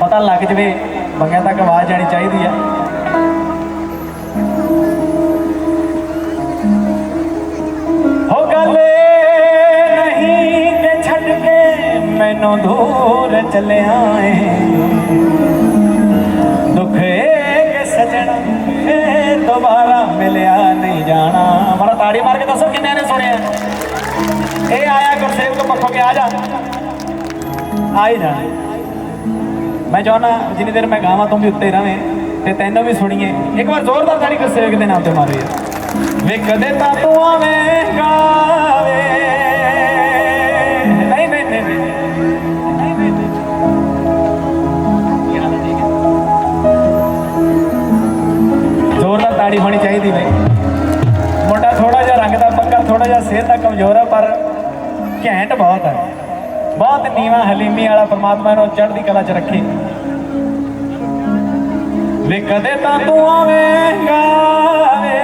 ਪਤਾ ਲੱਗ ਜਵੇ ਬੰਗਿਆਂ ਤੱਕ ਆਵਾਜ਼ ਜਾਣੀ ਚਾਹੀਦੀ ਹੈ ਹੋ ਗਲੇ ਨਹੀਂ ਕਿ ਛੱਡ ਕੇ ਮੈਨੂੰ ਦੂਰ ਚੱਲਿਆ ਏ। ਦੁੱਖ ਇਹ ਸਜਣਾ ਇਹ ਦੁਬਾਰਾ ਮਿਲਿਆ ਨਹੀਂ ਜਾਣਾ। ਮਾਰਾ ਤਾੜੀ ਮਾਰ ਕੇ ਦੱਸੋ ਕਿੰਨੇ ਨੇ ਸੁਣਿਆ? ਇਹ ਆਇਆ ਗੁਰਸੇਵ ਪੱਖੋਂ ਕੇ ਆ ਜਾ। ਆ ਹੀ ਮੈਂ ਚਾਹੁੰਦਾ ਜਿੰਨੀ ਦੇਰ ਮੈਂ ਗਾਵਾਂ ਤੋਂ ਵੀ ਉੱਤੇ ਰਵੇਂ ਤੇ ਤੈਨੂੰ ਵੀ ਸੁਣੀਏ। ਇੱਕ ਵਾਰ ਜ਼ੋਰਦਾਰ ਤਾੜੀ ਗੁਰਸੇਵਕ ਦੇ ਨਾਮ ਤੇ ਮਾਰੋ ਯਾਰ ਵੇ ਕਦੇ ਤਾਂ ਤੂੰ ਆਵੇਂਗਾ ਵੇ ਨਹੀਂ ਨਹੀਂ ਨਹੀਂ ਜ਼ੋਰਦਾਰ ਤਾੜੀ ਹੋਣੀ ਚਾਹੀਦੀ ਬਈ। ਮੁੰਡਾ ਥੋੜਾ ਜਿਹਾ ਰੰਗ ਦਾ ਪੱਕਾ ਥੋੜਾ ਜਿਹਾ ਸਿਹਤ ਦਾ ਕਮਜ਼ੋਰ ਆ, ਪਰ ਘੈਂਟ ਬਹੁਤ ਹੈ ਬਹੁਤ ਨੀਵਾ ਹਲੀਮੀ ਵਾਲਾ ਪਰਮਾਤਮਾ ਨੂੰ ਚੜ੍ਹਦੀ ਕਲਾ 'ਚ ਰੱਖੇ। ਵੇ ਕਦੇ ਤਾਂ ਤੂੰ ਆਵੇਂਗਾ ਵੇ,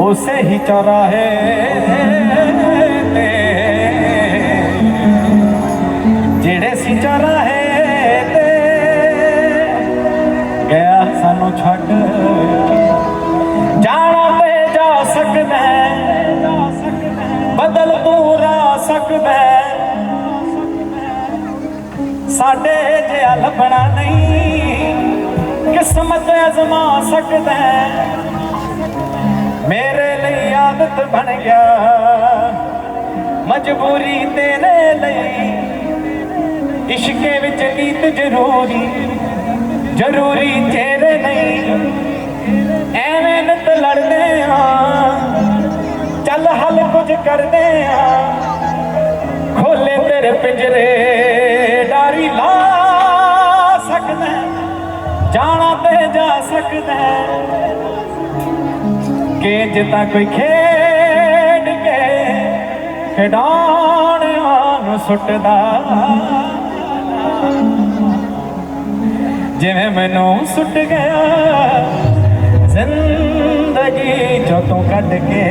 ਉਸੇ ਹੀ ਚੌਰਾਹੇ ਸਕਦਾ ਹੈ। ਸਾਡੇ ਜਿਹਾ ਲੱਭਣਾ ਨਹੀਂ। ਕਿਸਮਤ ਅਜ਼ਮਾ ਸਕਦਾ ਮੇਰੇ ਲਈ ਆਦਤ ਬਣ ਗਿਆ। ਮਜਬੂਰੀ ਤੇਰੇ ਲਈ। ਇਸ਼ਕੇ ਵਿੱਚ ਗੀਤ ਜ਼ਰੂਰੀ। ਜ਼ਰੂਰੀ ਤੇਰੇ ਨਹੀਂ ਐਵੇਂ ਨਿਤ ਲੜਦੇ ਆ ਚੱਲ ਹੱਲ ਕੁਝ ਕਰਦੇ ਆ ਖੋਲੇ ਤੇਰੇ ਪਿੰਜਰੇ, ਡਾਰੀ ਲਾ ਸਕਦਾ ਜਾਣਾ ਤੇ ਜਾ ਸਕਦਾ ਹੈ। ਕਿ ਕੋਈ ਖੇਡ ਕੇ ਖਿਡਾਉਣਿਆਂ ਨੂੰ ਸੁੱਟਦਾ ਜਿਵੇਂ ਮੈਨੂੰ ਸੁੱਟ ਗਿਆ, ਜ਼ਿੰਦਗੀ ਚੋਂ ਤੂੰ ਕੱਢ ਕੇ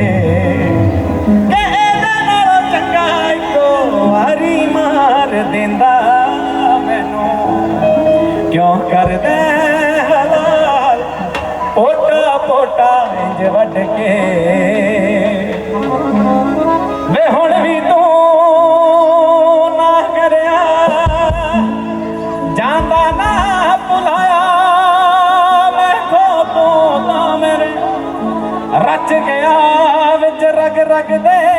ਮਾਰ ਦਿੰਦਾ ਮੈਨੂੰ। ਕਿਉਂ ਕਰਦੇ ਹਲਾਲ? ਪੋਟਾ ਪੋਟਾ ਇੰਜ ਵੱਢ ਕੇ। ਵੇ ਹੁਣ ਵੀ ਤੂੰ ਨਾ ਕਰਿਆ। ਜਾਂਦਾ ਨਾ ਭੁਲਾਇਆ। ਵੇਖੋ ਤੂੰ ਤਾਂ ਮੇਰੇ। ਰਚ ਗਿਆ ਵਿੱਚ ਰਗ ਰਗ ਦੇ।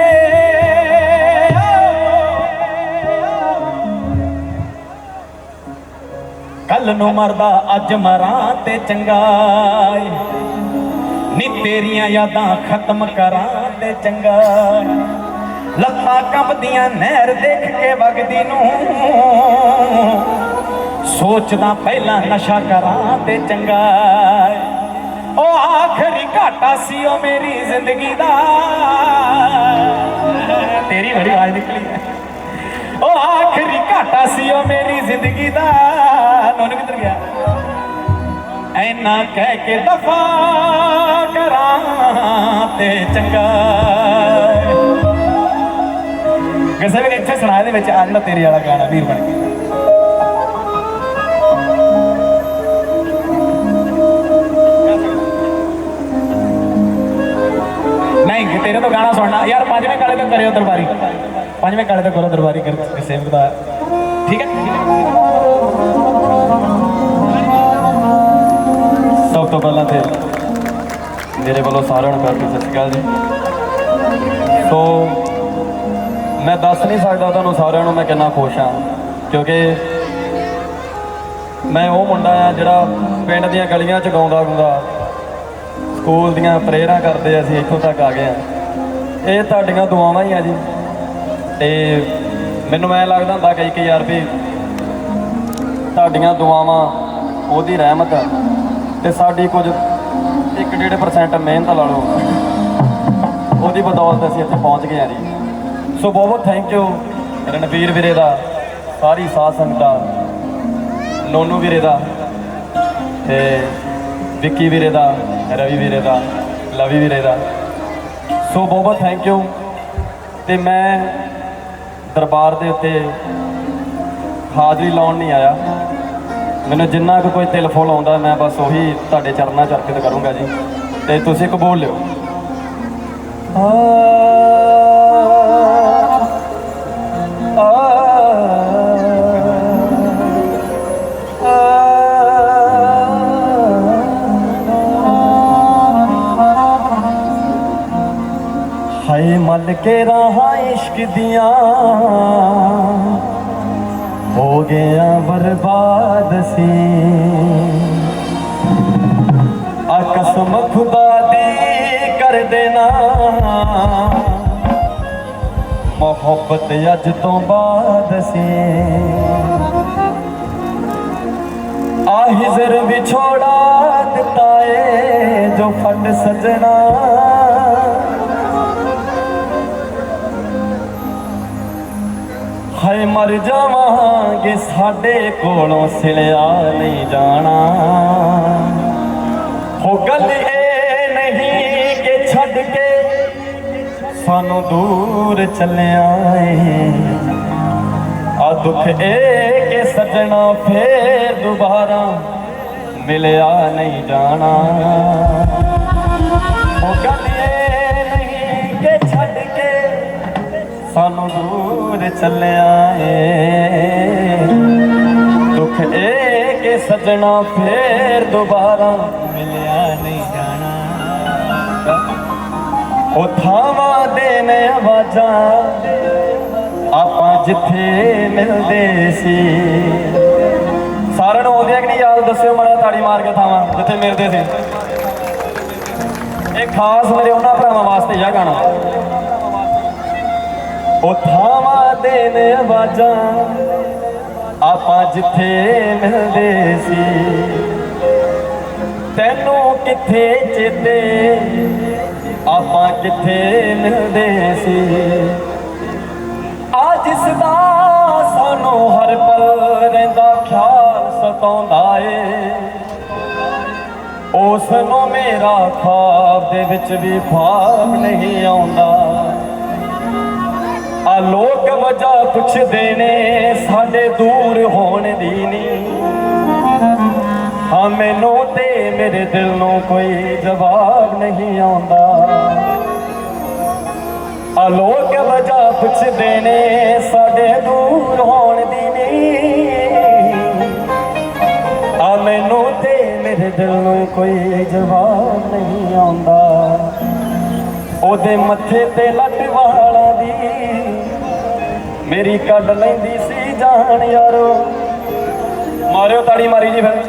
ਕੱਲ ਨੂੰ ਮਰਦਾ, ਅੱਜ ਮਰਾਂ ਤੇ ਚੰਗਾ ਏ। ਨੀ ਤੇਰੀਆਂ ਯਾਦਾਂ ਖਤਮ ਕਰਾਂ ਤੇ ਚੰਗਾ ਲੱਤਾਂ ਕੰਬਦੀਆਂ, ਨਹਿਰ ਦੇਖ ਕੇ ਵਗਦੀ ਨੂੰ। ਸੋਚਦਾ ਪਹਿਲਾਂ ਨਸ਼ਾ ਕਰਾਂ ਤੇ ਚੰਗਾ ਉਹ ਆਖਰੀ ਘਾਟਾ ਸੀ ਉਹ ਮੇਰੀ ਜ਼ਿੰਦਗੀ ਦਾ। ਤੇਰੀ ਬੜੀ ਆਵਾਜ਼ ਨਿਕਲੀ। ਆਖਰੀ ਘਾਟਾ ਸੀ ਉਹ ਮੇਰੀ ਜ਼ਿੰਦਗੀ ਦਾ। ਨੋਨ ਕਿੱਧਰ ਗਿਆ? ਐਨਾ ਕਹਿ ਕੇ ਦਫਾ ਕਰਾਂ ਤੇ ਚੰਗਾ। ਕਿਸੇ ਵੀ ਇੱਥੇ ਸੁਣਾ ਦੇ ਵਿੱਚ ਆ ਜਿਹੜਾ ਤੇਰੇ ਵਾਲਾ ਗਾਣਾ ਵੀਰ ਬਣ ਕੇ ਨਹੀਂ, ਤੇਰੇ ਤੋਂ ਗਾਣਾ ਸੁਣਨਾ। ਯਾਰ ਪੰਜਵੇਂ ਕਾਲੇ ਤੋਂ ਕਰਿਓ ਦਰਬਾਰੀ। ਪੰਜਵੇਂ ਕਾਲੇ ਤੋਂ ਕਰੋ ਦਰਬਾਰੀ ਕਰ ਸੇਵਕ ਦਾ। ਠੀਕ ਹੈ? ਸਭ ਤੋਂ ਪਹਿਲਾਂ ਤੇ ਮੇਰੇ ਵੱਲੋਂ ਸਾਰਿਆਂ ਨੂੰ ਕਰਕੇ ਸਤਿ ਸ਼੍ਰੀ ਅਕਾਲ ਜੀ। ਸੋ, ਮੈਂ ਦੱਸ ਨਹੀਂ ਸਕਦਾ ਤੁਹਾਨੂੰ ਸਾਰਿਆਂ ਨੂੰ ਮੈਂ ਕਿੰਨਾ ਖੁਸ਼ ਹਾਂ, ਕਿਉਂਕਿ ਮੈਂ ਉਹ ਮੁੰਡਾ ਆ ਜਿਹੜਾ ਪਿੰਡ ਦੀਆਂ ਗਲੀਆਂ 'ਚ ਗਾਉਂਦਾ ਗਾਉਂਦਾ ਸਕੂਲ ਦੀਆਂ ਪ੍ਰੇਅਰਾਂ ਕਰਦੇ ਅਸੀਂ ਇੱਥੋਂ ਤੱਕ ਆ ਗਏ ਆ। ਇਹ ਤੁਹਾਡੀਆਂ ਦੁਆਵਾਂ ਹੀ ਆ ਜੀ। ਤੇ ਮੈਨੂੰ ਐ ਲੱਗਦਾ ਹੁੰਦਾ ਕਈ ਕਈ ਯਾਰ ਵੀ ਤੁਹਾਡੀਆਂ ਦੁਆਵਾਂ, ਉਹਦੀ ਰਹਿਮਤ ਤੇ ਸਾਡੀ ਕੁਝ 1.5% ਮਿਹਨਤ ਲਾ ਲਓ। ਉਹਦੀ ਬਦੌਲਤ ਅਸੀਂ ਇੱਥੇ ਪਹੁੰਚ ਗਏ ਆ ਜੀ। ਸੋ ਬਹੁਤ ਬਹੁਤ ਥੈਂਕ ਯੂ ਰਣਵੀਰ ਵੀਰੇ ਦਾ, ਸਾਰੀ ਸਾਧ ਸੰਗਤਾਂ ਦਾ, ਨੋਨੂ ਵੀਰੇ ਦਾ ਤੇ ਵਿੱਕੀ ਵੀਰੇ ਦਾ, ਰਵੀ ਵੀਰੇ ਦਾ, ਲਵੀ ਵੀਰੇ ਦਾ। ਸੋ ਬਹੁਤ ਬਹੁਤ ਥੈਂਕ ਯੂ ਤੇ ਮੈਂ ਦਰਬਾਰ ਦੇ ਉੱਤੇ ਹਾਜ਼ਰੀ ਲਾਉਣ ਨਹੀਂ ਆਇਆ। ਮੈਨੂੰ ਜਿੰਨਾ ਕੁ ਕੋਈ ਤਿਲ ਫੁੱਲ ਆਉਂਦਾ, ਮੈਂ ਬਸ ਉਹੀ ਤੁਹਾਡੇ ਚਰਨਾਂ 'ਚ ਅਰਪਿਤ ਕਰੂੰਗਾ ਜੀ। ਤੇ ਤੁਸੀਂ ਕਬੂਲ ਲਿਓ। ਆ ਹਾਏ ਕੇ ਰਾਹਾਂ ਇਸ਼ਕ ਦੀਆਂ। ਹੋ ਗਿਆ ਬਰਬਾਦ ਸੀ ਆ ਕਸਮ ਖੁਦਾ ਦੀ ਕਰ ਦੇਣਾ। ਮੁਹੱਬਤ ਅੱਜ ਤੋਂ ਬਾਅਦ ਸੀ ਆ ਵਿਛੋੜਾ ਦਿੱਤਾ ਏ, ਜੋ ਫਟ ਸਜਣਾ। ਹਾਏ ਮਰ ਜਾਵਾਂਗੇ ਸਾਡੇ ਕੋਲੋਂ, ਸਿਲਿਆ ਨਹੀਂ ਜਾਣਾ। ਹੋ ਗੱਲ ਇਹ ਨਹੀਂ ਕਿ ਛੱਡ ਕੇ ਸਾਨੂੰ ਦੂਰ ਚੱਲਿਆ ਏ। ਆ ਦੁੱਖ ਇਹ ਕਿ ਸਜਣਾ ਫੇਰ ਦੁਬਾਰਾ ਮਿਲਿਆ ਨਹੀਂ ਜਾਣਾ। ਉਹ ਗੱਲ ਸਾਨੂੰ ਦੂਰ ਚੱਲਿਆ ਏ। ਦੁੱਖ ਇਹ ਕਿ ਸਜਣਾ ਫੇਰ ਦੁਬਾਰਾ ਮਿਲਿਆ ਨਹੀਂ ਜਾਣਾ। ਉਹ ਥਾਵਾਂ ਦੇ ਨੇ ਆਵਾਜ਼ਾਂ ਆਪਾਂ ਜਿੱਥੇ ਮਿਲਦੇ ਸੀ। ਸਾਰਿਆਂ ਨੂੰ ਆਉਂਦੀਆਂ ਕਿ ਨਹੀਂ ਯਾਦ ਦੱਸਿਓ ਮਾੜਾ ਤਾੜੀ ਮਾਰ ਕੇ ਥਾਵਾਂ ਜਿੱਥੇ ਮਿਲਦੇ ਸੀ। ਇਹ ਖਾਸ ਮੇਰੇ ਉਹਨਾਂ ਭਰਾਵਾਂ ਵਾਸਤੇ ਆ ਗਾਣਾ। ਉਹ ਥਾਵਾਂ ਦੇ ਨੇ ਆਵਾਜ਼ਾਂ, ਆਪਾਂ ਜਿੱਥੇ ਮਿਲਦੇ ਸੀ। ਤੈਨੂੰ ਕਿੱਥੇ ਚੇਤੇ, ਆਪਾਂ ਕਿੱਥੇ ਮਿਲਦੇ ਸੀ। ਆ ਜਿਸ ਦਾ ਸਾਨੂੰ ਹਰ ਪਲ ਰਹਿੰਦਾ ਖਿਆਲ ਸਤਾਉਂਦਾ ਏ। ਉਸ ਨੂੰ ਮੇਰਾ ਖਾਬ ਦੇ ਵਿੱਚ ਵੀ ਭਾਗ ਨਹੀਂ ਆਉਂਦਾ। ਲੋਕ ਵਜ੍ਹਾ ਪੁੱਛਦੇ ਨੇ, ਸਾਡੇ ਦੂਰ ਹੋਣ ਦੀ ਨਹੀਂ ਹਾਂ, ਮੈਨੂੰ ਤੇ ਮੇਰੇ ਦਿਲ ਨੂੰ ਕੋਈ ਜਵਾਬ ਨਹੀਂ ਆਉਂਦਾ। ਆ ਲੋਕ ਵਜ੍ਹਾ ਪੁੱਛਦੇ ਨੇ, ਸਾਡੇ ਦੂਰ ਹੋਣ ਦੀ ਨਹੀਂ ਆ ਮੈਨੂੰ ਤੇ ਮੇਰੇ ਦਿਲ ਨੂੰ ਕੋਈ ਜਵਾਬ ਨਹੀਂ ਆਉਂਦਾ। ਉਹਦੇ ਮੱਥੇ ਤੇ ਲੱਟ ਮੇਰੀ ਕੱਢ ਲੈਂਦੀ ਸੀ ਜਾਨ ਯਾਰੋ। ਮਾਰਿਓ ਤਾੜੀ ਮਾਰੀ ਜੀ ਫਿਰ।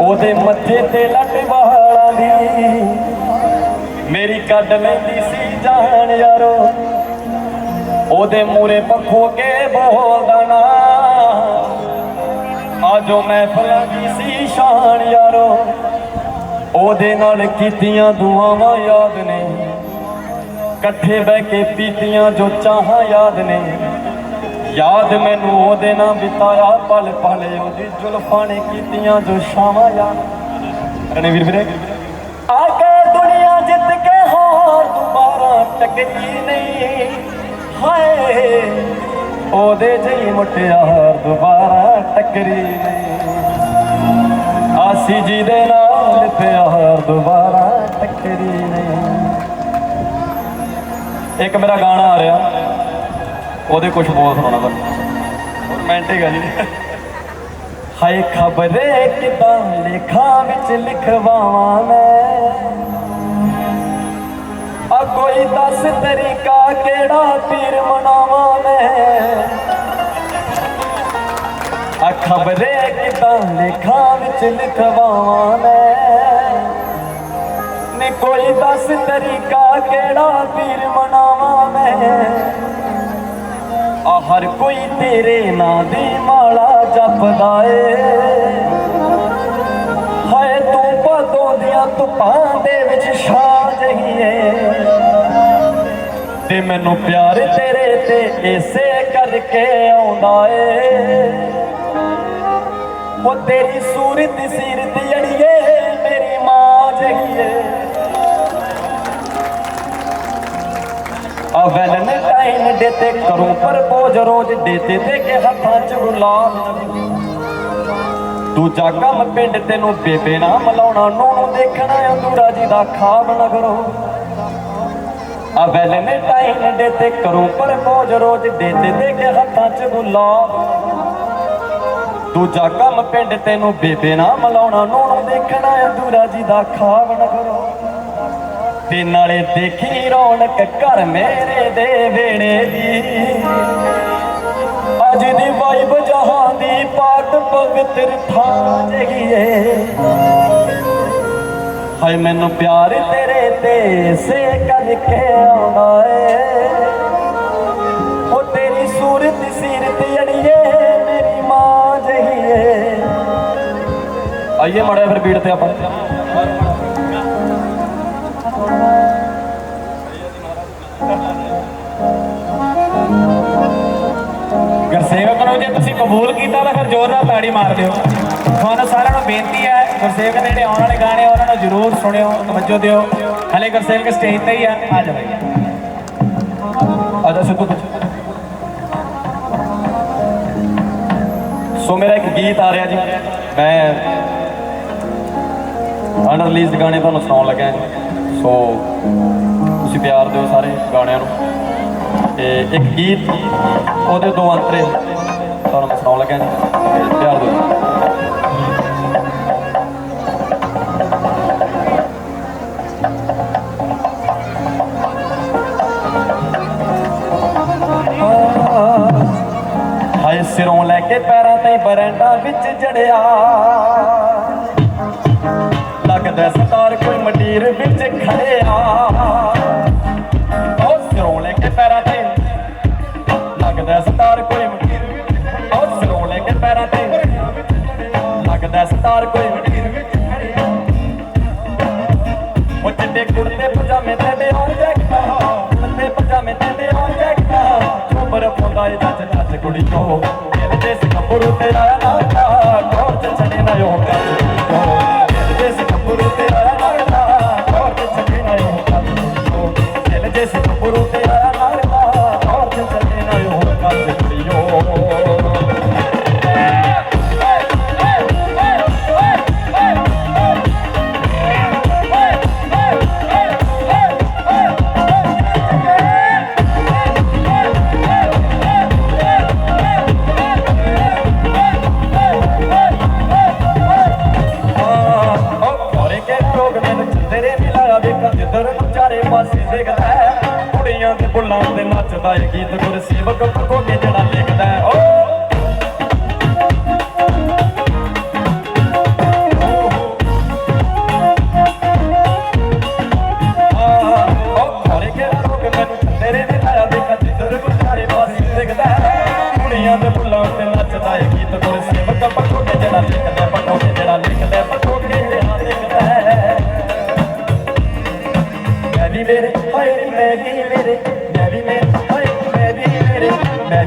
ਉਹਦੇ ਮੱਥੇ ਤੇ ਲੱਟ ਵਾਲਾਂ ਦੀ। ਮੇਰੀ ਕੱਢ ਲੈਂਦੀ ਸੀ ਜਾਨ ਯਾਰੋ। ਉਹਦੇ ਮੂਰੇ ਪੱਖੋ ਕੇ ਬੋਲਦਾ ਨਾ। ਆਜੋ ਮਹਿਫਲਾਂ ਦੀ ਸੀ ਸ਼ਾਨ ਯਾਰੋ। ਉਹਦੇ ਨਾਲ ਕੀਤੀਆਂ ਦੁਆਵਾਂ ਯਾਦ ਨੇ। ਇਕੱਠੇ ਬਹਿ ਕੇ ਪੀਤੀਆਂ ਜੋ ਚਾਹਾਂ ਯਾਦ ਨੇ। ਯਾਦ ਮੈਨੂੰ ਉਹਦੇ ਨਾਲ ਬਿਤਾਇਆ, ਪਲ ਪਲ ਉਹਦੀ ਜ਼ੁਲਫਾਂ ਨੇ ਕੀਤੀਆਂ ਜੋ ਸ਼ਾਮਾਂ ਯਾਦ। ਰਣਵੀਰ ਵੀਰੇ ਆ ਕੇ ਦੁਨੀਆ ਜਿੱਤ ਕੇ ਹਾਰ ਦੁਬਾਰਾ ਟਕਰੀ ਨਹੀਂ। ਹਾਏ, ਉਹਦੇ ਜਿਹੀ ਮੁਟਿਆਰ ਦੁਬਾਰਾ ਟਕਰੀ ਨਹੀਂ। ਆਸੀ ਜੀ ਦੇ ਨਾਲ ਪਿਆਰ ਦੁਬਾਰਾ ਟਕਰੀ ਨਹੀਂ। ਇੱਕ ਮੇਰਾ ਗਾਣਾ ਆ ਰਿਹਾ, ਉਹਦੇ ਕੁਝ ਬੋਲ ਸੁਣਾਉਣਾ ਤੁਹਾਨੂੰ ਰੋਮਾਂਟਿਕ ਆ ਜੀ। ਹਾਏ ਖਬਰੇ ਕਿਦਾਂ ਲੇਖਾਂ ਵਿੱਚ ਲਿਖਵਾਵਾਂ ਮੈਂ। ਆ ਕੋਈ ਦੱਸ ਤਰੀਕਾ ਕਿਹੜਾ ਪੀਰ ਮਨਾਵਾਂ ਮੈਂ। ਆ ਖਬਰੇ ਕਿਦਾਂ ਲੇਖਾਂ ਵਿੱਚ ਲਿਖਵਾਵਾਂ ਮੈਂ। ਕੋਈ ਦੱਸ ਤਰੀਕਾ ਕਿਹੜਾ ਪੀਰ ਮਨਾਵਾਂ ਮੈਂ? ਆ ਹਰ ਕੋਈ ਤੇਰੇ ਨਾਂ ਦੀ ਮਾਲਾ ਜਪਦਾ ਏ। ਹਾਏ, ਤੂੰ ਪਦੋਂ ਦੀਆਂ ਧੁੱਪਾਂ ਦੇ ਵਿੱਚ ਛਾ ਜਹੀਏ ਤੇ ਮੈਨੂੰ ਪਿਆਰ ਤੇਰੇ ਤੇ ਇਸੇ ਕਰਕੇ ਆਉਂਦਾ ਏ। ਉਹ ਤੇਰੀ ਸੂਰਤ ਸੀਰਤ ਅੜੀਏ ਮੇਰੀ ਮਾਂ ਜਹੀਏ ਆ ਵੈਲੈਂਟਾਈਨ ਡੇ ਤੇ ਰੋਜ਼ ਡੇਤੇ ਤੇ ਕੇ ਹੱਥਾਂ 'ਚ ਗੁਲਾਬ ਦੂਜਾ ਕੰਮ ਪਿੰਡ ਤੈਨੂੰ ਬੇਬੇ ਨਾ ਮਲਾਉਣਾ ਨੂੰ ਦੇਖਣਾ ਅਧੂਰਾ ਜੀ ਦਾ ਖਾਬ ਨਾ ਕਰੋ। ਆ ਵੈਲੈਂਟਾਈਨ ਡੇ ਤੇ ਕਰੂੰ ਪ੍ਰਪੋਜ਼ ਰੋਜ਼ ਡੇਤੇ ਤੇ ਕੇ ਹੱਥਾਂ 'ਚ ਗੁਲਾਬ ਦੂਜਾ ਕੰਮ ਪਿੰਡ ਤੈਨੂੰ ਬੇਬੇ ਨਾ ਮਲਾਉਣਾ ਨੂੰ ਦੇਖਣਾ ਅਧੂਰਾ ਜੀ ਦਾ ਖਾਬ ਨਾ ਤੇ ਨਾਲੇ ਦੇਖੀ ਰੌਣਕ ਘਰ ਮੇਰੇ ਦੇ ਵੇੜੇ ਦੀ। ਅੱਜ ਦੀ ਵਾਈਬ ਜਹਾਂ ਦੀ ਪਾਕ ਪਵਿੱਤਰ ਥਾਂ ਜਗੀਏ ਹਾਏ, ਮੈਨੂੰ ਪਿਆਰ ਤੇਰੇ ਤੇ ਸੇ ਕਰਕੇ ਆਉਂਦਾ ਏ। ਉਹ ਤੇਰੀ ਸੂਰਤ ਸੀਰਤ ਅੜੀਏ ਮੇਰੀ ਮਾਂ ਜਹੀਏ ਆਈਏ ਮੜਿਆ ਫਿਰ ਬੀੜ ਤੇ ਆਪਾਂ। ਕਬੂਲ ਕੀਤਾ ਤਾਂ ਫਿਰ ਜ਼ੋਰ ਨਾਲ ਤਾੜੀ ਮਾਰ ਦਿਓ। ਤੁਹਾਨੂੰ ਸਾਰਿਆਂ ਨੂੰ ਬੇਨਤੀ ਹੈ, ਗੁਰਸੇਵਕ ਦੇ ਜਿਹੜੇ ਆਉਣ ਵਾਲੇ ਗਾਣੇ, ਉਹਨਾਂ ਨੂੰ ਜ਼ਰੂਰ ਸੁਣਿਓ, ਤਵੱਜੋ ਦਿਓ। ਹਲੇ ਗੁਰਸੇਵਕ ਸਟੇਜ ਤੇ ਹੀ ਆ ਆ ਜਾਓ ਆ ਜਾ ਸਿੱਧੂ ਸੋ ਮੇਰਾ ਇੱਕ ਗੀਤ ਆ ਰਿਹਾ ਜੀ। ਮੈਂ ਅਨਰਿਲੀਜ਼ਡ ਗਾਣੇ ਤੁਹਾਨੂੰ ਸੁਣਾਉਣ ਲੱਗਾ ਸੋ ਤੁਸੀਂ ਪਿਆਰ ਦਿਓ ਸਾਰੇ ਗਾਣਿਆਂ ਨੂੰ। ਤੇ ਇੱਕ ਗੀਤ ਉਹਦੇ ਦੋ ਅੰਤਰੇ ਤੁਹਾਨੂੰ ਮੈਂ ਜੀ। ਤੇ ਪਿਆਰ ਹਾਏ ਸਿਰੋਂ ਲੈ ਕੇ ਪੈਰਾਂ ਤਾਈਂ ਬਰੈਂਡਾ ਵਿੱਚ ਜੜਿਆ। ਲੱਗਦਾ ਸਤਾਰ ਕੋਈ ਮਟੀਰ ਵਿੱਚ ਖੜਿਆ। ਲੱਗਦਾ ਕੋਈ ਮਟੀਰ ਵਿੱਚ ਖੜਿਆ ਉਹ ਚਿੱਟੇ ਕੁੜਤੇ, ਪਜਾਮੇ ਤੇ ਦੇ ਔਰ ਜੈਕਟਾ। ਕੁੜਤੇ ਪਜਾਮੇ ਤੇ ਦੇ ਔਰ ਜੈਕਟਾ। ਚੋਬਰ ਪਾਉਂਦਾ ਏ ਨੱਚ ਨੱਚ ਕੁੜੀਓ ਦਿਲ ਦੇ ਸਕੰਬਰੂ ਤੇ ਨਾਤਾ ਕੋਰ ਚ ਨਾ ਯੋ ਦਿਲ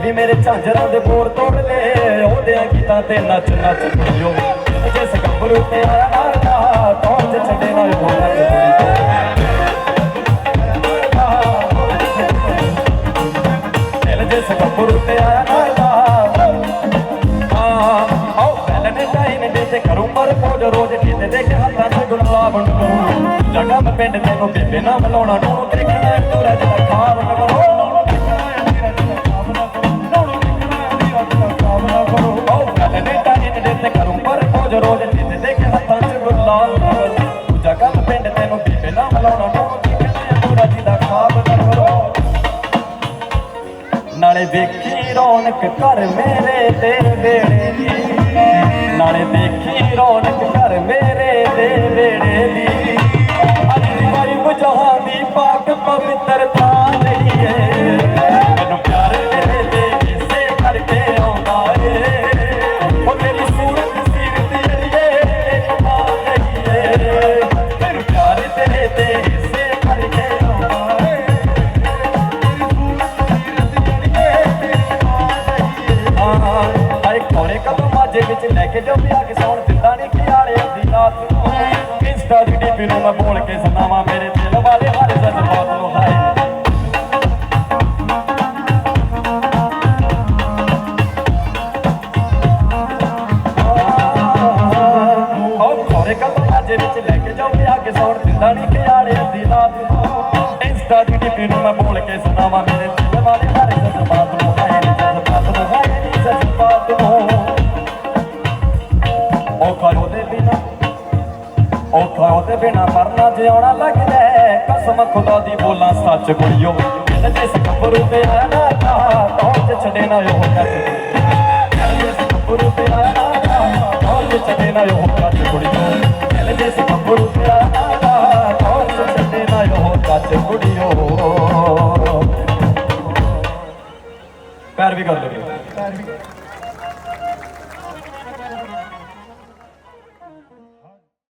ਮੈਂ ਮੇਰੇ ਝਾਂਜਰਾਂ ਦੇ ਬੋਰ ਤੋੜ ਲੈ ਉਹਦਿਆਂ ਗੀਤਾਂ ਤੇ ਨੱਚ ਨੱਚ ਕੁੜੀਓ ਜੇ ਸਕੰਬਰੂ ਤੇ ਆਇਆ ਨਾਰਦਾ ਕੌਣ ਚ ਛੱਡੇ ਨਾ ਉਹ ਨੱਚ ਕੁੜੀਓ ਤੇ ਆਇਆ ਨਾਰਦਾ ਹਾਂ, ਆਓ ਵੈਲੈਂਟਾਈਨ ਡੇ ਤੇ ਕਰੂੰ ਪਰ ਪੋਜ। ਰੋਜ਼ ਕਿਤੇ ਦੇ ਕੇ ਹੱਥਾਂ 'ਚ ਗੁਲਾਬ ਨੂੰ ਜਗਾ ਮੈਂ ਪਿੰਡ ਤੈਨੂੰ ਬੇਬੇ ਨਾ ਮਲਾਉਣਾ ਨੂੰ ਦੇਖਣਾ ਤੋਰਾ ਜਿਹੜਾ ਖਾਬ ਨਾ ਕਰੂੰ ਰੋਜ਼ ਕਿਤੇ ਦੇ ਕੇ ਹੱਥਾਂ 'ਚ ਗੁਲਾਬ ਨੂੰ ਜਗਾ ਪਿੰਡ ਤੈਨੂੰ ਬੇਬੇ ਨਾ ਮਲਾਉਣਾ ਨੂੰ ਦੇਖਣਾ ਤੋਰਾ ਜਿਹੜਾ ਖਾਬ ਨਾ ਕਰੋ। ਨਾਲੇ ਵੇਖੀ ਰੌਣਕ ਘਰ ਮੇਰੇ ਤੇ ਵੇੜੇ ਦੀ। ਨਾਲੇ ਦੇਖੀ ਰੌਣਕ ਨੂੰ ਇੰਸਟਾ ਅੱਜ ਆਉਣਾ ਲੱਗਦਾ ਕਸਮ ਖੁਦਾ ਦੀ ਬੋਲਾਂ ਸੱਚ ਕੁੜੀਓ ਦਿਲ ਜੇ ਸਕਬਰੂ ਤੇ ਆਣਾ ਤਾਂ ਕੌਣ ਛੱਡੇ ਨਾ ਉਹ ਕੱਚ ਦਿਲ ਜੇ ਸਕਬਰੂ ਤੇ ਆਣਾ ਤਾਂ ਕੌਣ ਛੱਡੇ ਨਾ ਉਹ ਕੱਚ ਕੁੜੀਓ ਦਿਲ ਜੇ ਸਕਬਰੂ ਤੇ ਆਣਾ ਤਾਂ ਕੌਣ ਛੱਡੇ ਨਾ ਉਹ ਕੱਚ ਕੁੜੀਓ ਪੈਰ ਵੀ ਕਰ ਲਓ